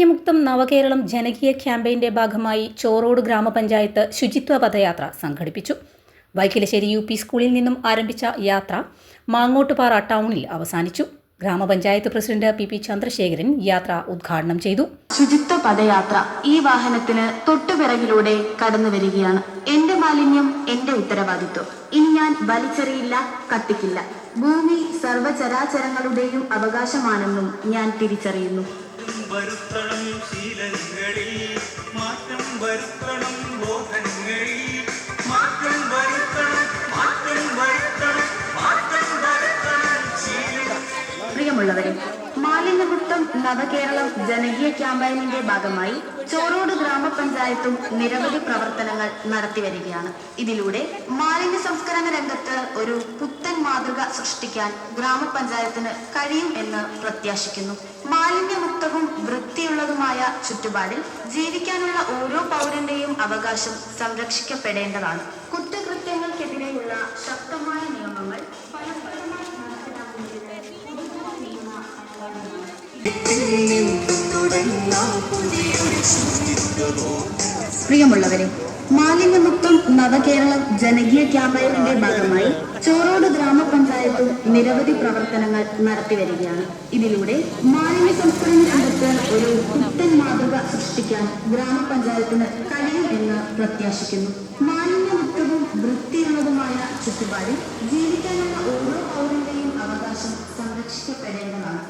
മാലിന്യമുക്തം നവകേരളം ജനകീയ ക്യാമ്പയിന്റെ ഭാഗമായി ചോറോട് ഗ്രാമപഞ്ചായത്ത് ശുചിത്വ പദയാത്ര സംഘടിപ്പിച്ചു. വൈക്കിലശ്ശേരി യു പി സ്കൂളിൽ നിന്നും ആരംഭിച്ച യാത്ര മാങ്ങോട്ടുപാറ ടൗണിൽ അവസാനിച്ചു. ഗ്രാമപഞ്ചായത്ത് പ്രസിഡന്റ് പി പി ചന്ദ്രശേഖരൻ യാത്ര ഉദ്ഘാടനം ചെയ്തു. ശുചിത്വ പദയാത്ര ഈ വാഹനത്തിന് തൊട്ടുപിറകിലൂടെ കടന്നു വരികയാണ്. എന്റെ മാലിന്യം എന്റെ ഉത്തരവാദിത്വം. ഇനി ഞാൻ വലിച്ചെറിയില്ല കത്തിക്കില്ല. ഭൂമി സർവചരാചരങ്ങളുടെയും അവകാശമാണെന്നും ഞാൻ തിരിച്ചറിയുന്നു. மாற்றம் வருத்தணும் சீலங்களில் மாற்றம் வருத்தணும் போதங்களில் மாற்றம் வருத்தணும் மாற்றம் வருத்தணும் மாற்றம் வருத்தணும் சீலம் பிரியமுள்ளவரே മാലിന്യമുക്തം നവകേരളം ജനകീയ ക്യാമ്പയിനിന്റെ ഭാഗമായി ചോറോട് ഗ്രാമപഞ്ചായത്തും നിരവധി പ്രവർത്തനങ്ങൾ നടത്തി വരികയാണ്. ഇതിലൂടെ മാലിന്യ സംസ്കരണ രംഗത്ത് ഒരു പുത്തൻ മാതൃക സൃഷ്ടിക്കാൻ ഗ്രാമപഞ്ചായത്തിന് കഴിയും എന്ന് പ്രത്യാശിക്കുന്നു. മാലിന്യമുക്തവും വൃത്തിയുള്ളതുമായ ചുറ്റുപാടിൽ ജീവിക്കാനുള്ള ഓരോ പൗരന്റെയും അവകാശം സംരക്ഷിക്കപ്പെടേണ്ടതാണ്. കുറ്റകൃത്യങ്ങൾക്കെതിരെയുള്ള ശക്തമായ പ്രിയമുള്ളവരെ മാലിന്യമുക്തം നവകേരള ജനകീയ ക്യാമ്പയിനിന്റെ ഭാഗമായി ചോറോട് ഗ്രാമപഞ്ചായത്തും നിരവധി പ്രവർത്തനങ്ങൾ നടത്തി വരികയാണ് ഇതിലൂടെ മാലിന്യ സംസ്കരണ രംഗത്ത് ഒരു പുത്തൻ മാതൃക സൃഷ്ടിക്കാൻ ഗ്രാമപഞ്ചായത്തിന് കഴിയും എന്ന് പ്രത്യാശിക്കുന്നു. മാലിന്യമുക്തവും വൃത്തിയുള്ളതുമായ ചുറ്റുപാടിൽ ജീവിക്കാനുള്ള ഓരോ പൗരന്റെയും അവകാശം സംരക്ഷിക്കപ്പെടേണ്ടതാണ്.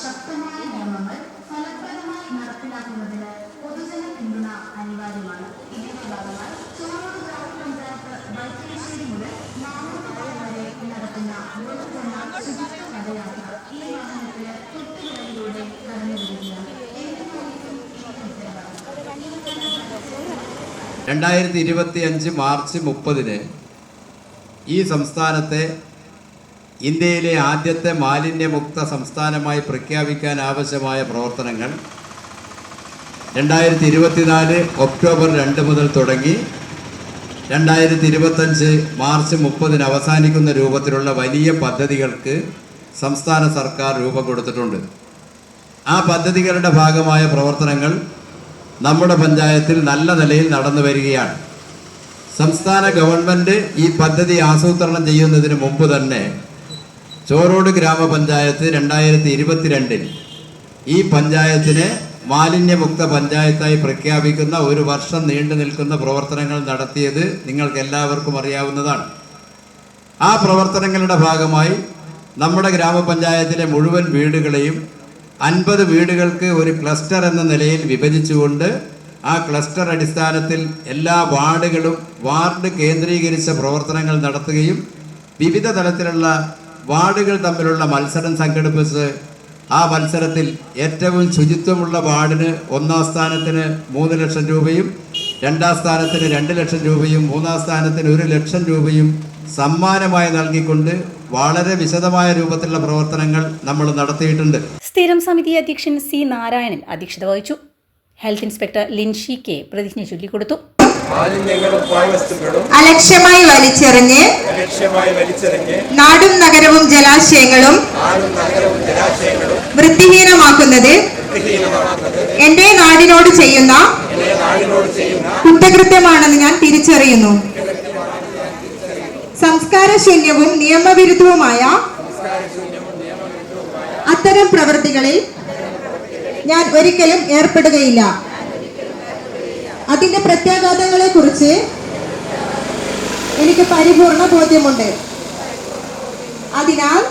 ശക്തമായ നിയമങ്ങൾ ഫലപ്രദമായി നടപ്പിലാക്കുന്നതിന് പൊതുജന പിന്തുണ അനിവാര്യമാണ്. ഇതിന്റെ ഭാഗമായി ചോറോട് ഗ്രാമപഞ്ചായത്ത് വൈക്കിശ്ശേരി മുതൽ മാമൂട്ടുപാറ വരെ നടത്തുന്ന ബഹുജന ശുചിത്വ പദയാത്ര ഈ വാഹനത്തിന് തൊട്ടുകളിലൂടെ കടന്നു വരികയാണ് രണ്ടായിരത്തി ഇരുപത്തി അഞ്ച് മാർച്ച് മുപ്പതിന് ഈ സംസ്ഥാനത്തെ ഇന്ത്യയിലെ ആദ്യത്തെ മാലിന്യമുക്ത സംസ്ഥാനമായി പ്രഖ്യാപിക്കാൻ ആവശ്യമായ പ്രവർത്തനങ്ങൾ രണ്ടായിരത്തി ഇരുപത്തിനാല് ഒക്ടോബർ രണ്ട് മുതൽ തുടങ്ങി രണ്ടായിരത്തി ഇരുപത്തഞ്ച് മാർച്ച് മുപ്പതിന് അവസാനിക്കുന്ന രൂപത്തിലുള്ള വലിയ പദ്ധതികൾക്ക് സംസ്ഥാന സർക്കാർ രൂപം കൊടുത്തിട്ടുണ്ട്. ആ പദ്ധതികളുടെ ഭാഗമായ പ്രവർത്തനങ്ങൾ നമ്മുടെ പഞ്ചായത്തിൽ നല്ല നിലയിൽ നടന്നു വരികയാണ്. സംസ്ഥാന ഗവൺമെന്റ് ഈ പദ്ധതി ആസൂത്രണം ചെയ്യുന്നതിന് മുമ്പ് തന്നെ ചോറോട് ഗ്രാമപഞ്ചായത്ത് രണ്ടായിരത്തി ഇരുപത്തിരണ്ടിൽ ഈ പഞ്ചായത്തിനെ മാലിന്യമുക്ത പഞ്ചായത്തായി പ്രഖ്യാപിക്കുന്ന ഒരു വർഷം നീണ്ടു നിൽക്കുന്ന പ്രവർത്തനങ്ങൾ നടത്തിയത് നിങ്ങൾക്ക് എല്ലാവർക്കും അറിയാവുന്നതാണ്. ആ പ്രവർത്തനങ്ങളുടെ ഭാഗമായി നമ്മുടെ ഗ്രാമപഞ്ചായത്തിലെ മുഴുവൻ വീടുകളെയും അൻപത് വീടുകൾക്ക് ഒരു ക്ലസ്റ്റർ എന്ന നിലയിൽ വിഭജിച്ചുകൊണ്ട് ആ ക്ലസ്റ്റർ അടിസ്ഥാനത്തിൽ എല്ലാ വാർഡുകളും വാർഡ് കേന്ദ്രീകരിച്ച പ്രവർത്തനങ്ങൾ നടത്തുകയും വിവിധ തലത്തിലുള്ള വാർഡുകൾ തമ്മിലുള്ള മത്സരം സംഘടിപ്പിച്ച് ആ മത്സരത്തിൽ ഏറ്റവും ശുചിത്വമുള്ള വാർഡിന് ഒന്നാം സ്ഥാനത്തിന് മൂന്ന് ലക്ഷം രൂപയും രണ്ടാം സ്ഥാനത്തിന് രണ്ട് ലക്ഷം രൂപയും മൂന്നാം സ്ഥാനത്തിന് ഒരു ലക്ഷം രൂപയും സമ്മാനമായി നൽകിക്കൊണ്ട് വളരെ വിശദമായ രൂപത്തിലുള്ള പ്രവർത്തനങ്ങൾ നമ്മൾ നടത്തിയിട്ടുണ്ട്. സ്ഥിരം സമിതി അധ്യക്ഷൻ സി നാരായണൻ അധ്യക്ഷത വഹിച്ചു. ഹെൽത്ത് ഇൻസ്പെക്ടർ ലിൻഷി കെ പ്രതിജ്ഞ ചൊല്ലിക്കൊടുത്തു. അലക്ഷ്യമായി വലിച്ചെറിഞ്ഞ് നാടും നഗരവും ജലാശയങ്ങളും വൃത്തിഹീനമാക്കുന്നത് എന്റെ നാടിനോട് ചെയ്യുന്ന കുറ്റകൃത്യമാണെന്ന് ഞാൻ തിരിച്ചറിയുന്നു. സംസ്കാരശൂന്യവും നിയമവിരുദ്ധവുമായ അത്തരം പ്രവൃത്തികളിൽ ഞാൻ ഒരിക്കലും ഏർപ്പെടുകയില്ല. അതിന്റെ പ്രത്യാഘാതങ്ങളെ കുറിച്ച് എനിക്ക് പരിപൂർണ ബോധ്യമുണ്ട്. അതിനാൽ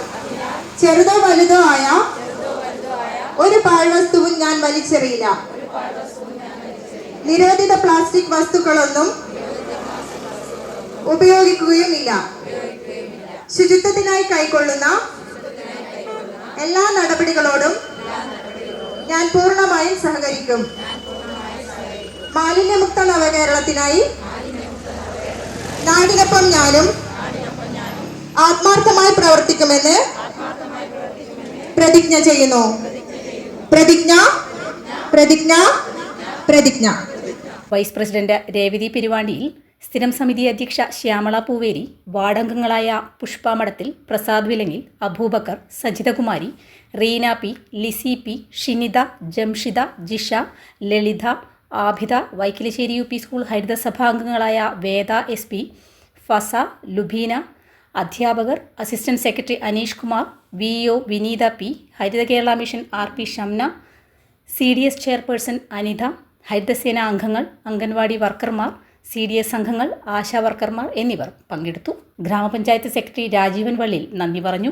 ചെറുതോ വലുതോ ആയ ഒരു പാഴ്വസ്തുവും ഞാൻ വലിച്ചെറിയില്ല. നിരോധിത പ്ലാസ്റ്റിക് വസ്തുക്കളൊന്നും ഉപയോഗിക്കുകയുമില്ല. ശുചിത്വത്തിനായി കൈക്കൊള്ളുന്ന എല്ലാ നടപടികളോടും ഞാൻ പൂർണമായും സഹകരിക്കും. മാലിന്യമുക്ത നവകേരളത്തിനായി നാടിനൊപ്പം ഞാനും ആത്മാർത്ഥമായി പ്രവർത്തിക്കുമെന്ന് പ്രതിജ്ഞ ചെയ്യുന്നു. പ്രതിജ്ഞ പ്രതിജ്ഞ പ്രതിജ്ഞ. വൈസ് പ്രസിഡന്റ് രേവതി പെരുവാണ്ടിയിൽ സ്ഥിരം സമിതി അധ്യക്ഷ Shyamala Pooveri വാർഡംഗങ്ങളായ Pushpa Madathil Prasad Vilangil Abubakar Sajithakumari Reena P Lissy P Shinitha Jamshitha Jisha Lalitha Abhitha Vaikilassery U P school ഹരിതസഭാംഗങ്ങളായ Veda S P Fasa Lubeena അധ്യാപകർ assistant secretary Aneesh Kumar V O Vineetha P Haritha Kerala mission R P Shamna C D S chairperson Anitha Harithasena അംഗങ്ങൾ അംഗൻവാടി വർക്കർമാർ C D S അംഗങ്ങൾ ആശാ വർക്കർമാർ എന്നിവർ പങ്കെടുത്തു. ഗ്രാമപഞ്ചായത്ത് secretary Rajeevan വള്ളിൽ നന്ദി പറഞ്ഞു.